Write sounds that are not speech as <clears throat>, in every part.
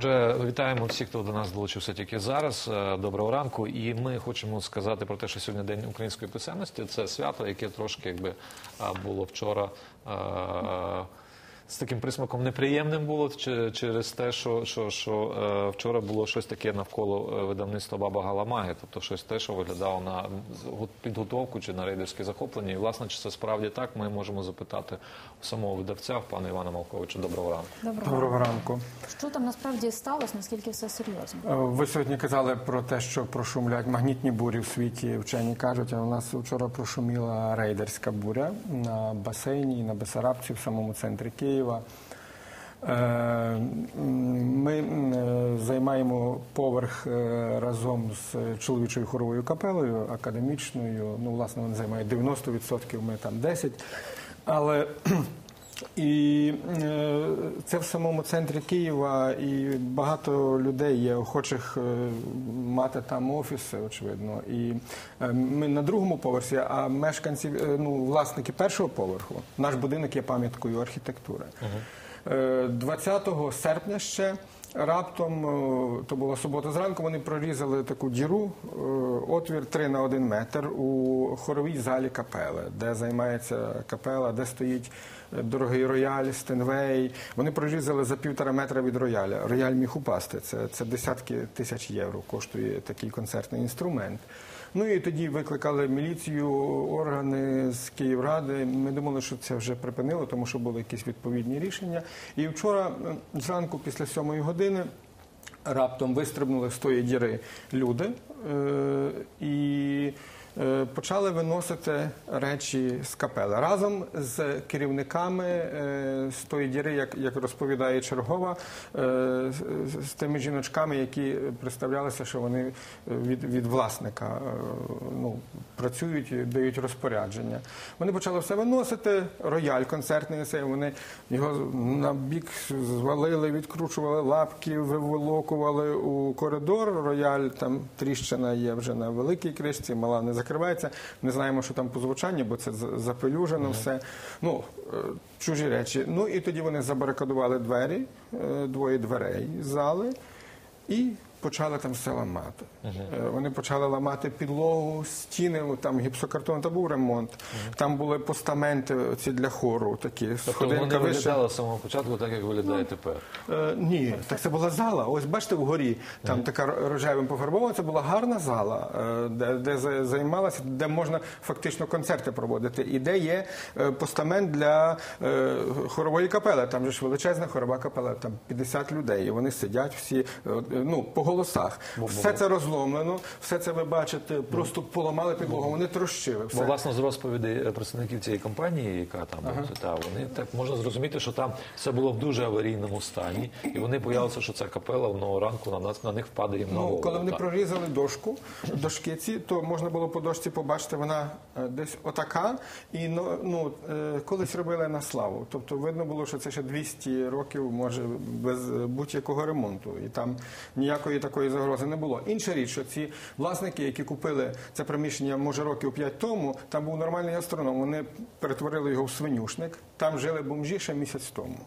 Отже, вітаємо всіх, хто до нас долучився тільки зараз. Е, Доброго ранку. І ми хочемо сказати про те, що сьогодні день української писемності. Це свято, яке трошки якби було вчора. З таким присмаком неприємним було чи- через те, що, що, що е, вчора було щось таке навколо е, видавництва Баба Галамаги, тобто щось те, що виглядало на з- підготовку чи на рейдерське захоплення. І власне, чи це справді так, ми можемо запитати у самого видавця, в пана Івана Малковича. Доброго ранку. Доброго. Доброго ранку. Що там насправді сталося, наскільки все серйозно? Е, Ви сьогодні казали про те, що прошумлять магнітні бурі в світі. Вчені кажуть, а у нас вчора прошуміла рейдерська буря на басейні, на Бесарабці в самому центрі Києва. Е, м, Ми е, займаємо поверх е, разом з чоловічою хоровою капелею академічною. Ну, власне, вони займають 90%, ми там 10%. Але і е, це в самому центрі Києва, і багато людей є охочих е, мати там офіси, очевидно. І е, ми на другому поверсі, а мешканці, ну, власники першого поверху, наш будинок є пам'яткою архітектури. Е, 20 серпня ще. Раптом, е, то була субота зранку, вони прорізали таку діру, е, отвір 3 на 1 метр у хоровій залі капели, де займається капела, де стоїть е, дорогий рояль, стенвей. Вони прорізали за півтора метра від рояля. Рояль міг упасти. Це, це десятки тисяч євро коштує такий концертний інструмент. Ну і тоді викликали міліцію, органи з Київради. Ми думали, що це вже припинило, тому що були якісь відповідні рішення. І вчора зранку, після сьомої години, раптом вистрибнули з тої діри люди е, і почали виносити речі з капели разом з керівниками е, з тої діри, як, розповідає чергова, е, з, тими жіночками, які представлялися, що вони від, від власника е, ну, працюють, дають розпорядження. Вони почали все виносити. Рояль концертний цей, вони його на бік звалили, відкручували лапки, виволокували у коридор. Рояль там тріщина є вже на великій кришці, мала не закривається. Не знаємо, що там по звучанню, бо це за- запелюжено все. Ну, е, чужі речі. Ну і тоді вони забарикадували двері, е, двоє дверей зали. І почали там все ламати. Е, Вони почали ламати підлогу, стіни, ну, там гіпсокартон, та був ремонт. Там були постаменти ці для хору, такі Тобто вище. виглядало з самого початку, так як виглядає тепер. Е, ні, так це була зала. Ось бачите, вгорі там така ро- рожевим пофарбована. Це була гарна зала, е, де, де займалася, де можна фактично концерти проводити. І де є е, постамент для е, хорової капели. Там же ж величезна хорова капела, там 50 людей. І вони сидять всі ну, голосах. Все це розломлено, все це ви бачите, просто поламали підлогу, вони трощили. Бо власне з розповідей представників цієї компанії, яка там от, та вони так можна зрозуміти, що там все було в дуже аварійному стані, і вони боялися, що ця капела одного ранку на нас на них впаде їм на Ну, коли вони Так. прорізали дошку, дошки ці, то можна було по дошці побачити, вона е, десь отака. І ну, ну, е, колись робили на славу. Тобто видно було, що це ще 200 років, може, без е, будь-якого ремонту. І там ніякої такої загрози не було. Інша річ, що ці власники, які купили це приміщення, може, років 5 тому, там був нормальний гастроном. Вони перетворили його в свинюшник. Там жили бомжі ще місяць тому.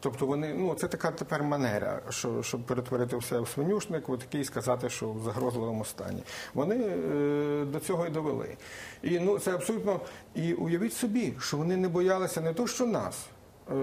Тобто вони, ну це така тепер манера, що, щоб перетворити все в свинюшник, от такий сказати, що в загрозливому стані. Вони е, до цього і довели. І ну це абсолютно. І уявіть собі, що вони не боялися не то, що нас. Е,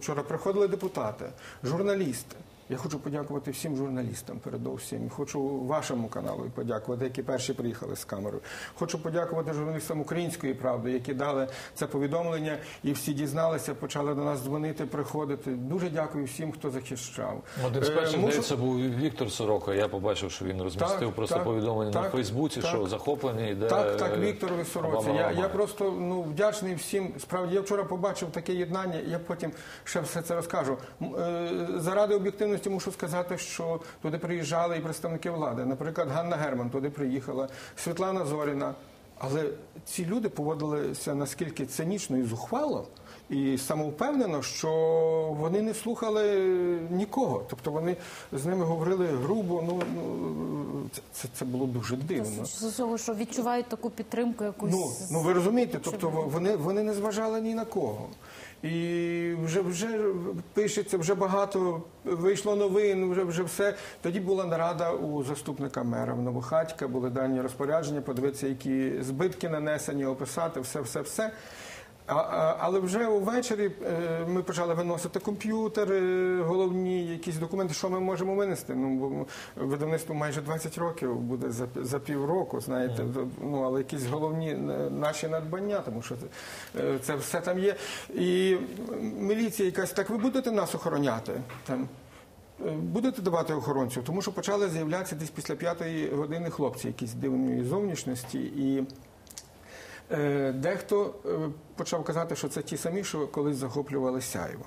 Вчора приходили депутати, журналісти. Я хочу подякувати всім журналістам передовсім. Хочу вашому каналу подякувати, які перші приїхали з камерою. Хочу подякувати журналістам української правди, які дали це повідомлення, і всі дізналися, почали до нас дзвонити, приходити. Дуже дякую всім, хто захищав. Один з Е, перших, мушу- здається, був Віктор Сорока. Я побачив, що він розмістив Так, просто так, повідомлення на Фейсбуці, так. що захоплення йде. Так, так, Вікторові Сороці. Я, я просто ну, вдячний всім. Справді, я вчора побачив таке єднання, я потім ще все це розкажу. Е, Заради об'єктивності мушу сказати, що туди приїжджали і представники влади. Наприклад, Ганна Герман туди приїхала, Світлана Зоріна. Але ці люди поводилися наскільки цинічно і зухвало, і самовпевнено, що вони не слухали нікого. Тобто вони з ними говорили грубо, ну, ну це, це, це було дуже дивно. З цього, що відчувають таку підтримку якусь. Ну, ну ви розумієте, тобто вони, вони не зважали ні на кого. І вже вже пишеться, вже багато вийшло новин, вже вже все. Тоді була нарада у заступника мера в Новохатька, були дані розпорядження, подивитися, які збитки нанесені, описати, все, все, все. А, а, але вже увечері е, ми почали виносити комп'ютери, головні якісь документи, що ми можемо винести. Ну бо видавництво майже 20 років буде за, за півроку, знаєте. Ну але якісь головні е, наші надбання, тому що е, це все там є. І міліція якась так, ви будете нас охороняти там. Е, Будете давати охоронців, тому що почали з'являтися десь після п'ятої години хлопці, якісь дивної зовнішності, і е, дехто е, почав казати, що це ті самі, що колись захоплювали Сяйво.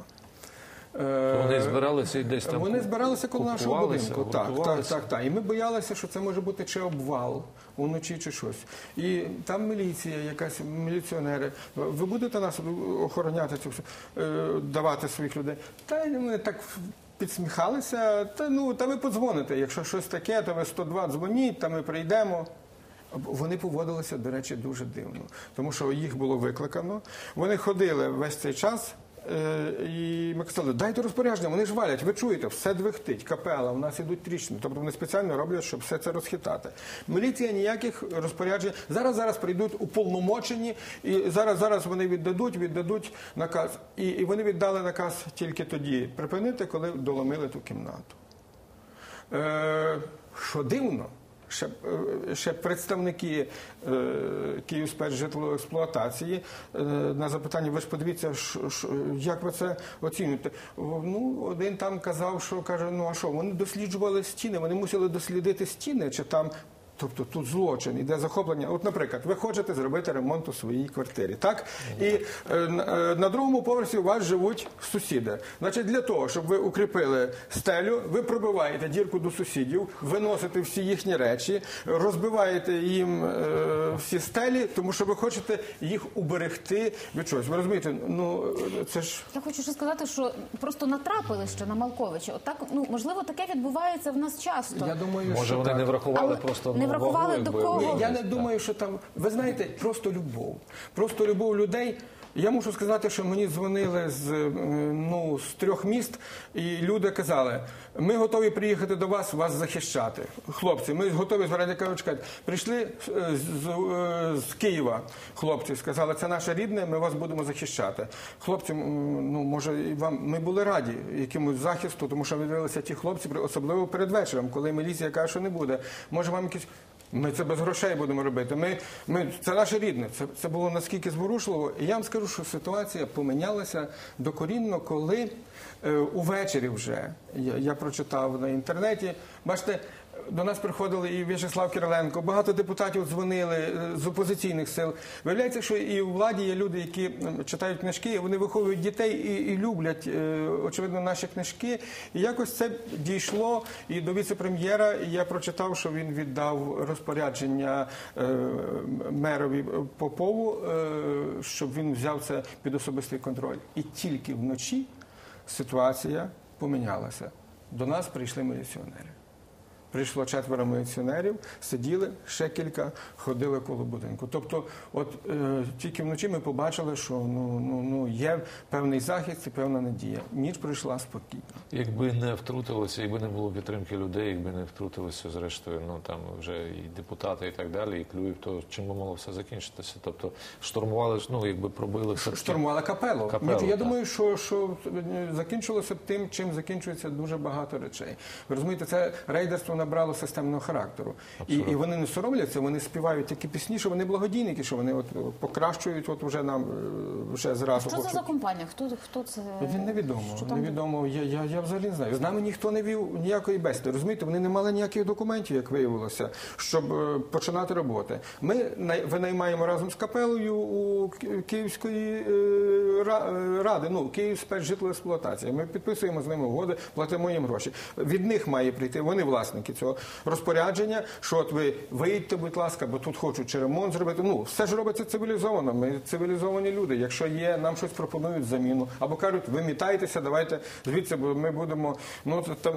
Е, Вони збиралися і десь там Вони збиралися коло нашого будинку. Так, так, так, так. І ми боялися, що це може бути чи обвал уночі, чи щось. І там міліція, якась міліціонери. Ви будете нас охороняти цю е, давати своїх людей? Та вони так підсміхалися. Та ну та ви подзвоните. Якщо щось таке, то ви 102 дзвоніть, та ми прийдемо. Вони поводилися, до речі, дуже дивно, тому що їх було викликано. Вони ходили весь цей час. е, І ми казали, дайте розпорядження, вони ж валять, ви чуєте, все двихтить, капела, у нас ідуть тріщини. Тобто вони спеціально роблять, щоб все це розхитати. Міліція ніяких розпоряджень. Зараз зараз прийдуть уповномочені, і зараз зараз вони віддадуть, віддадуть наказ. І, і вони віддали наказ тільки тоді припинити, коли доломили ту кімнату. Е, що дивно, ще, е, ще представники е, Київспецжитлоексплуатації е, на запитання, ви ж подивіться, як ви це оцінюєте? Ну, один там казав, що каже, ну а що, вони досліджували стіни, вони мусили дослідити стіни, чи там. Тобто тут злочин, іде захоплення. От, наприклад, ви хочете зробити ремонт у своїй квартирі, так? І е, на- е, на другому поверсі у вас живуть сусіди. Значить, для того, щоб ви укріпили стелю, ви пробиваєте дірку до сусідів, виносите всі їхні речі, розбиваєте їм е, всі стелі, тому що ви хочете їх уберегти від чогось. Ви розумієте, ну це ж Я хочу ще сказати, що просто натрапили ще на Малковича. Отак, ну можливо, таке відбувається в нас часто. я думаю, Може, що вони так. не врахували Але просто не врахували до кого? Ні, я не думаю, що там. Ви знаєте, просто любов. Просто любов людей. Я мушу сказати, що мені дзвонили з е, ну з трьох міст, і люди казали: ми готові приїхати до вас, вас захищати. Хлопці, ми готові кажуть, чекайте. Прийшли е, з, е, з Києва. Хлопці сказали, це наше рідне, ми вас будемо захищати. Хлопці, ну може, вам ми були раді якомусь захисту, тому що виявилися ті хлопці, особливо перед вечором, коли міліція каже, що не буде. Може, вам якісь. Ми це без грошей будемо робити. Ми, ми, це наше рідне. Це, це було наскільки зворушливо. І я вам скажу, що ситуація помінялася докорінно, коли е, увечері вже я, я прочитав на інтернеті. Бачите, до нас приходили і В'ячеслав Кириленко, багато депутатів дзвонили е, з опозиційних сил. Виявляється, що і у владі є люди, які читають книжки, вони виховують дітей і, і люблять, е, очевидно, наші книжки. І якось це дійшло і до віце-прем'єра. Я прочитав, що він віддав розпорядження е, мерові Попову, щоб він взяв це під особистий контроль. І тільки вночі ситуація помінялася. До нас прийшли міліціонери. Прийшло четверо міліціонерів, сиділи, ще кілька ходили коло будинку. Тобто, от е, тільки вночі ми побачили, що ну, ну, ну, є певний захист і певна надія. Ніч пройшла спокійно. Якби не втрутилися, якби не було підтримки людей, якби не втрутилися, зрештою, ну там вже і депутати, і так далі, і Клюєв, то чим би могло все закінчитися? Тобто штурмували ж, ну якби пробили все Штурмували капелу. Капелу, Ні, я так. думаю, що, що е, закінчилося б тим, чим закінчується дуже багато речей. Ви розумієте, це рейдерство набрало системного характеру. І, і вони не соромляться, вони співають такі пісні, що вони благодійники, що вони от е, покращують, от вже нам е, вже зразу Що це за компанія? Хто хто це? Він невідомо. Що там невідомо. Я, я, я взагалі не знаю. З нами ніхто не вів ніякої бесіди. Розумієте, вони не мали ніяких документів, як виявилося, щоб е, починати роботи. Ми винаймаємо разом з капелою у Київської ра- ради, ну Київ спецжитлоексплуатація. Ми підписуємо з ними угоди, платимо їм гроші. Від них має прийти. Вони власники. Наслідки цього розпорядження, що от ви виїдьте, будь ласка, бо тут хочуть чи ремонт зробити. Ну, все ж робиться цивілізовано. Ми цивілізовані люди. Якщо є, нам щось пропонують заміну, або кажуть, ви мітайтеся, давайте звідси, бо ми будемо. Ну там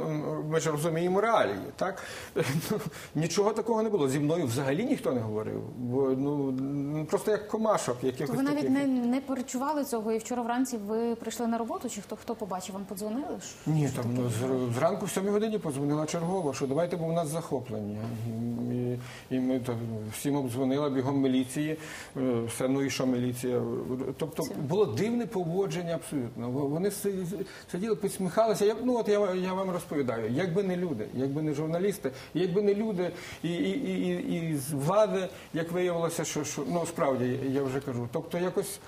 ми ж розуміємо реалії, так <laughs> Ну, нічого такого не було. Зі мною взагалі ніхто не говорив. Бо ну просто як комашок, То ви навіть таких. не, не перечували цього, і вчора вранці ви прийшли на роботу, чи хто хто побачив, вам подзвонили? Ні, що там таке ну, зранку в 7 годині подзвонила чергова, що давайте, бо в нас захоплення. І, і, ми то, всім обдзвонила бігом міліції, е, все, ну і що міліція. Тобто було дивне поводження абсолютно. Вони сиділи, підсміхалися. Я, ну от я, я вам розповідаю, якби не люди, якби не журналісти, якби не люди і, і, і, і, і з влади, як виявилося, що, що ну справді я вже кажу. Тобто якось.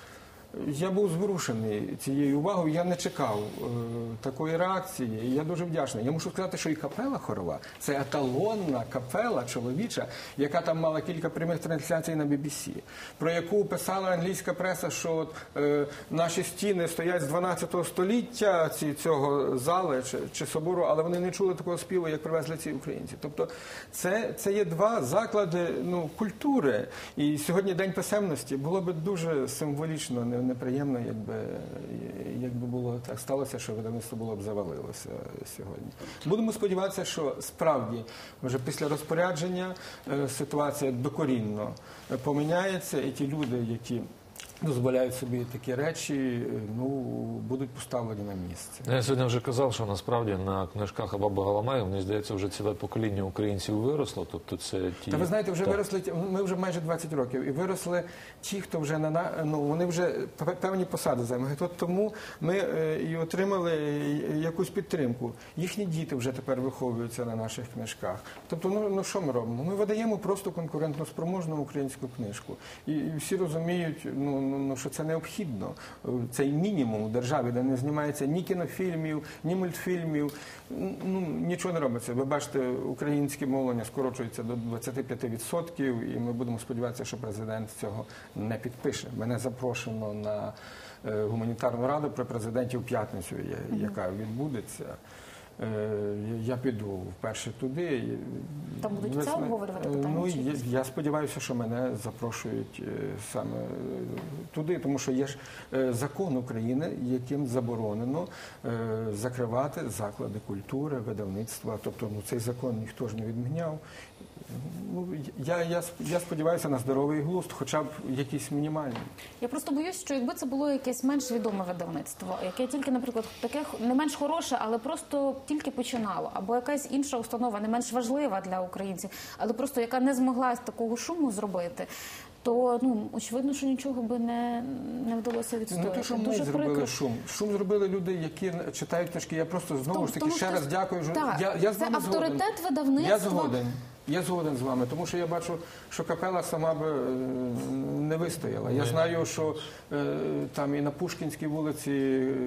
Я був зворушений цією увагою. Я не чекав е, такої реакції. Я дуже вдячний. Я мушу сказати, що і капела хорова це еталонна капела чоловіча, яка там мала кілька прямих трансляцій на BBC, про яку писала англійська преса, що е, наші стіни стоять з 12 століття ці, цього зали чи, чи собору, але вони не чули такого співу, як привезли ці українці. Тобто, це, це є два заклади ну, культури. І сьогодні день писемності було би дуже символічно, не- неприємно, якби, якби було так сталося, що видавництво було б завалилося сьогодні. Будемо сподіватися, що справді вже після розпорядження е, ситуація докорінно е, поміняється, і ті люди, які дозволяють собі такі речі, е, ну будуть поставлені на місце. Я сьогодні вже казав, що насправді на книжках Абаба Галамаєва, мені здається, вже ціле покоління українців виросло. Тобто це ті. Та ви знаєте, вже Так. виросли ми вже майже 20 років, і виросли ті, хто вже на на- ну вони вже певні посади займають. От тому ми е, і отримали е, якусь підтримку. Їхні діти вже тепер виховуються на наших книжках. Тобто, ну ну що ми робимо? Ми видаємо просто конкурентно спроможну українську книжку, і, і всі розуміють, ну, ну ну, що це необхідно. Цей мінімум у державі, де не знімається ні кінофільмів, ні мультфільмів. Ну нічого не робиться. Ви бачите, українське мовлення скорочується до 25%, і ми будемо сподіватися, що президент цього не підпише. Мене запрошено на е, гуманітарну раду при президенті в п'ятницю, яка відбудеться. Е, Я піду вперше туди. Там будуть зна- обговорювати Е, питання, Ну, я, я сподіваюся, що мене запрошують е, саме туди, тому що є ж закон України, яким заборонено закривати заклади культури, видавництва. Тобто, ну цей закон ніхто ж не відміняв. Ну я, я, я сподіваюся на здоровий глузд, хоча б якийсь мінімальний. Я просто боюсь, що якби це було якесь менш відоме видавництво, яке тільки, наприклад, таке не менш хороше, але просто тільки починало, або якась інша установа, не менш важлива для українців, але просто яка не змогла такого шуму зробити. То ну очевидно, що нічого би не, не вдалося відстояти. Ну, то, що ми Дуже зробили прикро. шум. Шум зробили люди, які читають книжки. Я просто знову Тому- ж таки тому ще що- раз дякую. Так, я, я з це авторитет згоден. видавництва. Я згоден. Я згоден з вами, тому що я бачу, що капела сама би е, не вистояла. Я знаю, що е, там і на Пушкінській вулиці е,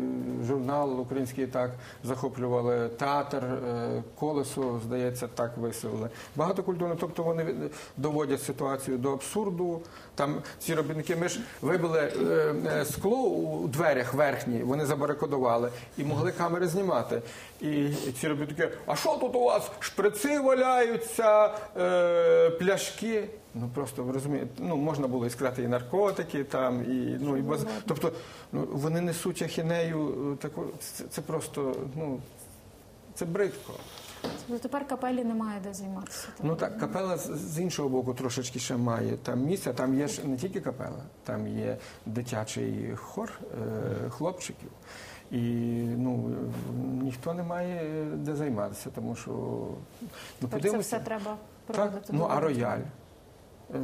журнал український так захоплювали, театр, колесо, здається, так виселили. Багато культурно, тобто вони доводять ситуацію до абсурду. Там ці робітники, ми ж вибили е, е, скло у дверях верхні, вони забарикадували і могли камери знімати. І ці робітники, а що тут у вас? Шприци валяються, е, пляшки. Ну просто ви розумієте, ну можна було і сказати і наркотики там, і ну і баз... тобто ну вони несуть ахінею е, таку. Це, це просто ну це бридко. Тепер капелі немає де займатися. Ну так, капела з- іншого боку трошечки ще має там місця. Там є ж не тільки капела, там є дитячий хор е, хлопчиків. І ну е, ніхто не має де займатися, тому що ну Тепер це все треба Так, проводити. ну а рояль. Е,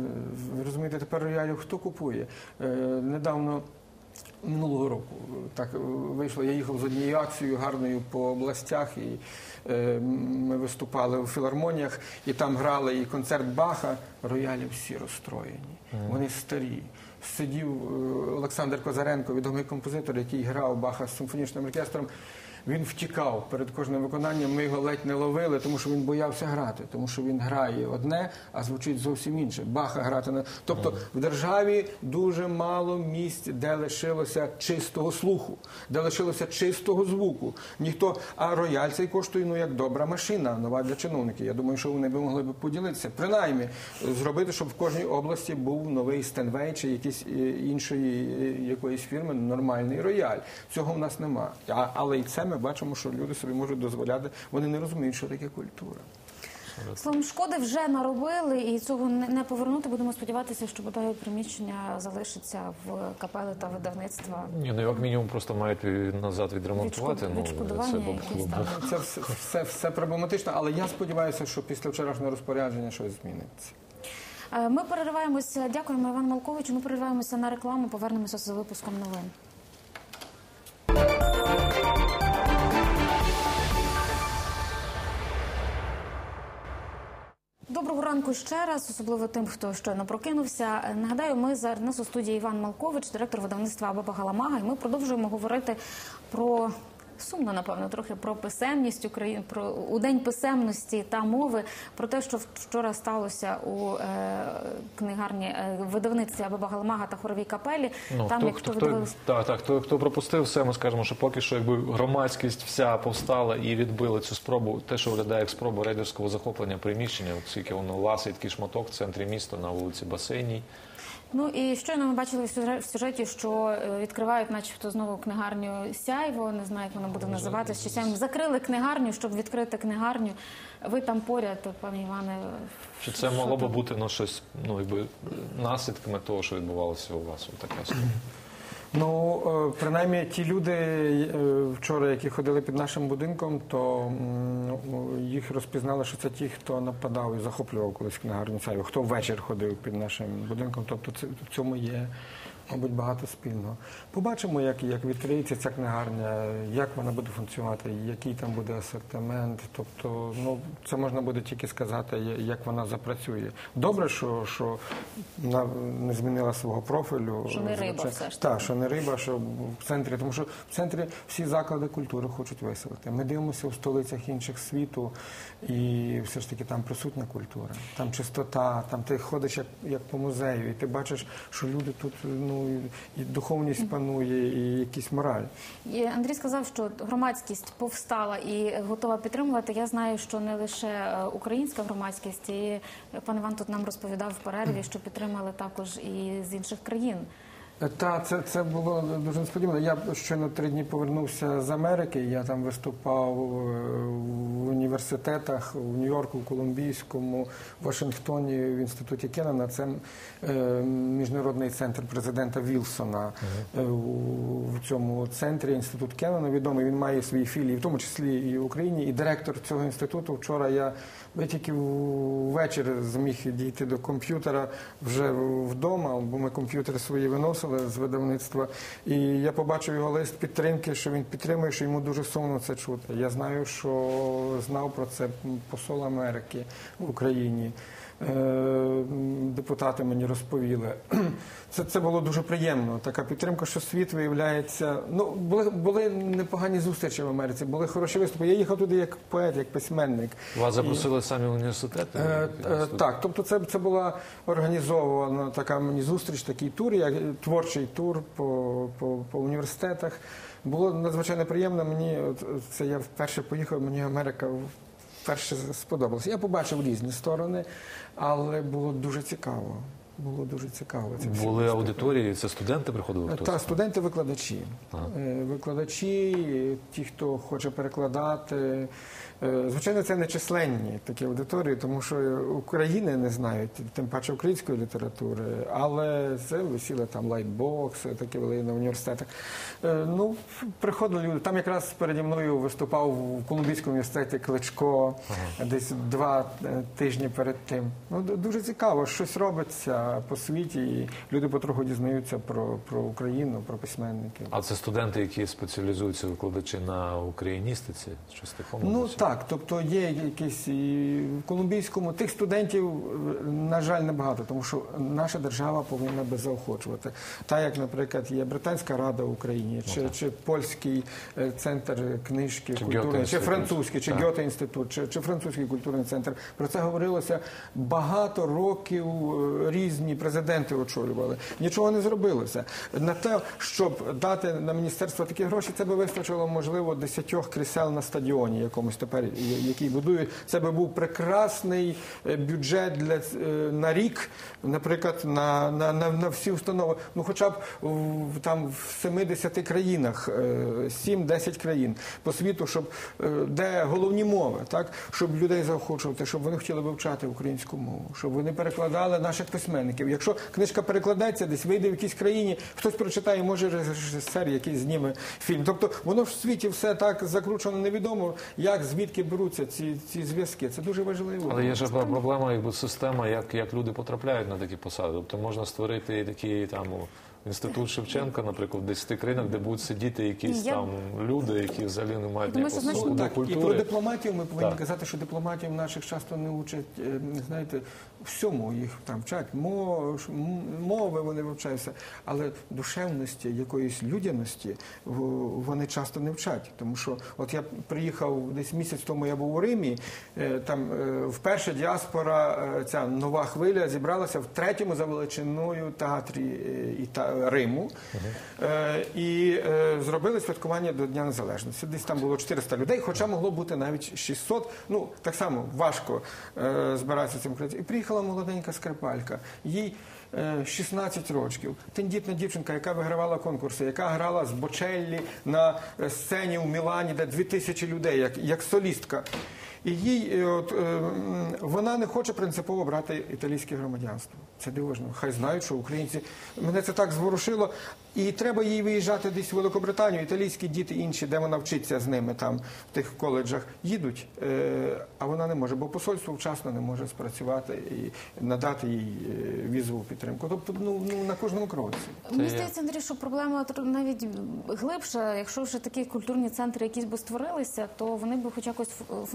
Ви розумієте, тепер роялів хто купує? Е, Недавно. Минулого року так е, вийшло. Я їхав з однією акцією гарною по областях, і е, ми виступали у філармоніях, і там грали і концерт Баха. Роялі всі розстроєні, вони старі. Сидів е, Олександр Козаренко, відомий композитор, який грав Баха з симфонічним оркестром. Він втікав перед кожним виконанням. Ми його ледь не ловили, тому що він боявся грати, тому що він грає одне, а звучить зовсім інше. Баха грати не тобто в державі дуже мало місць, де лишилося чистого слуху, де лишилося чистого звуку. Ніхто, а рояль цей коштує ну як добра машина, нова для чиновників. Я думаю, що вони б могли б поділитися. Принаймні зробити, щоб в кожній області був новий Стенвей чи якийсь е, іншої е, якоїсь фірми нормальний рояль. Цього в нас нема. А, але і це ми бачимо, що люди собі можуть дозволяти. Вони не розуміють, що таке культура. Словом, шкоди вже наробили, і цього не повернути. Будемо сподіватися, що бодай приміщення залишиться в капели та видавництва. Ні, ну як мінімум просто мають назад відремонтувати. Ну, це було б якісь. Це все, все, все проблематично, але я сподіваюся, що після вчорашнього розпорядження щось зміниться. Е, Ми перериваємося. Дякуємо, Іван Малкович. Ми перериваємося на рекламу. Повернемося за випуском новин. Доброго ранку ще раз, особливо тим, хто щойно прокинувся. Нагадаю, ми зараз нас у студії Іван Малкович, директор видавництва Баба Галамага, і ми продовжуємо говорити про. Сумно, напевно, трохи про писемність України, про у день писемності та мови, про те, що вчора сталося у е, книгарні е, видавництві Абаба Галамага та хоровій капелі. Ну, Там, хто, якщо хто, ви дивились, так, так, хто, хто пропустив все, ми скажемо, що поки що якби громадськість вся повстала і відбила цю спробу, те, що виглядає як спроба рейдерського захоплення приміщення, оскільки воно ласить такий шматок в центрі міста на вулиці Басейній. Ну і щойно ми бачили в сюжеті, що е, відкривають, начебто, знову книгарню Сяйво. Не знаю, як вона буде називатися. Чи Сяйво. закрили книгарню, щоб відкрити книгарню. Ви там поряд, пане Іване. Чи це що могло би бути ну, щось ну, якби, наслідками того, що відбувалося у вас? у Така. <clears throat> Ну, е, принаймні, ті люди е, вчора, які ходили під нашим будинком, то їх розпізнали, що це ті, хто нападав і захоплював колись книгарню Саві, хто ввечір ходив під нашим будинком. Тобто це, в цьому є, мабуть, багато спільного. Побачимо, як, як відкриється ця книгарня, як вона буде функціонувати, який там буде асортимент. Тобто, ну, це можна буде тільки сказати, як вона запрацює. Добре, що, що вона не змінила свого профілю. Що не риба все ж Так, що не риба, що в центрі, тому що в центрі всі заклади культури хочуть виселити. Ми дивимося в столицях інших світу, і все ж таки там присутня культура, там чистота, там ти ходиш як, як по музею, і ти бачиш, що люди тут ну і духовність панує, і якісь мораль. І Андрій сказав, що громадськість повстала і готова підтримувати. Я знаю, що не лише е, українська громадськість, і пан Іван тут нам розповідав в перерві, що підтримали також і з інших країн. Та це, це було дуже несподівано. Я щойно три дні повернувся з Америки. Я там виступав е, в університетах у Нью-Йорку, в Колумбійському, Вашингтоні, в інституті Кеннона. Це е, міжнародний центр президента Вілсона Е, у- в цьому центрі. Інститут Кеннона відомий. Він має свої філії, в тому числі і в Україні. І директор цього інституту вчора я я тільки ввечері зміг дійти до комп'ютера вже вдома, бо ми комп'ютери свої виносили з видавництва. І я побачив його лист підтримки, що він підтримує, що йому дуже сумно це чути. Я знаю, що знав про це посол Америки в Україні. Е, Депутати мені розповіли. <clears throat> Це, це було дуже приємно. Така підтримка, що світ виявляється. Ну, були, були непогані зустрічі в Америці, були хороші виступи. Я їхав туди як поет, як письменник. Вас запросили самі університети? Е, е, Так, тобто це, це була організована така мені зустріч, такий тур, як творчий тур по, по, по університетах. Було надзвичайно приємно. Мені це я вперше поїхав, мені Америка вперше сподобалося. Я побачив різні сторони, але було дуже цікаво. Було дуже цікаво. Це Були аудиторії, це студенти приходили? хтось? Та студенти-викладачі. Ага. Е, Викладачі, ті, хто хоче перекладати. Е, Звичайно, це не численні такі аудиторії, тому що України не знають, тим паче української літератури, але це висіли там лайтбокси, такі вели на університетах. Е, Ну, приходили люди. Там якраз переді мною виступав в Колумбійському університеті Кличко десь два е, тижні перед тим. Ну, дуже цікаво, щось робиться. по, світі, і люди потроху дізнаються про, про Україну, про письменників. А це студенти, які спеціалізуються викладачі на україністиці, щось такому? Ну досі? Так, тобто є якісь і в колумбійському тих студентів, на жаль, небагато, тому що наша держава повинна би заохочувати. Та як, наприклад, є Британська рада в Україні, чи, чи польський е, центр книжки Чи культурний, чи французький, чи. Гьоте інститут, чи, чи французький культурний центр. Про це говорилося багато років. е, Різні президенти очолювали. Нічого не зробилося. На те, щоб дати на міністерство такі гроші, це би вистачило можливо десятьох крісел на стадіоні, якомусь тепер який будують. Це би був прекрасний е, бюджет для е, на рік, наприклад, на, на, на, на всі установи. Ну, хоча б в, там в 70 країнах, е, 7-10 країн по світу, щоб е, де головні мови, так щоб людей заохочувати, щоб вони хотіли вивчати українську мову, щоб вони перекладали наших письменників. Якщо книжка перекладається, десь вийде в якійсь країні, хтось прочитає, може режисер, який зніме фільм. Тобто воно в світі все так закручено, невідомо, як звідки беруться ці, ці зв'язки. Це дуже важливо. Але є ж проблема, якби система, як, як люди потрапляють на такі посади. Тобто можна створити такі там інститут Шевченка, наприклад, в 10 країнах, де будуть сидіти якісь Я- там люди, які взагалі не мають Думаю, ніякого до Так, і про дипломатів дипломатію ми повинні Так. казати, що дипломатів наших часто не учать, е, знаєте, всьому їх там вчать мов, мови вони вивчаються, але душевності, якоїсь людяності вони часто не вчать. Тому що, от я приїхав десь місяць тому, я був у Римі, е, там е, вперше діаспора, е, ця нова хвиля зібралася в третьому за величиною театрі Риму. І зробили святкування до Дня Незалежності. Десь там було 400 людей, хоча могло бути навіть 600. Ну, так само важко збиратися цим. І приїхала молоденька скрипалька. Їй е, 16 років. Тендітна дівчинка, яка вигравала конкурси, яка грала з Бочеллі на е, сцені у Мілані, де 2000 людей, як, як солістка. І їй е, от, е, вона не хоче принципово брати італійське громадянство. Це дивожно. Хай знають, що українці мене це так зворушило. І треба їй виїжджати десь в Великобританію. Італійські діти інші, де вона вчиться з ними там в тих коледжах, їдуть, е, а вона не може, бо посольство вчасно не може спрацювати і надати їй візову підтримку. Тобто, ну, ну на кожному кроці. Мені здається, Андрій, що проблема навіть глибша. Якщо вже такі культурні центри якісь би створилися, то вони б хоч якось ф-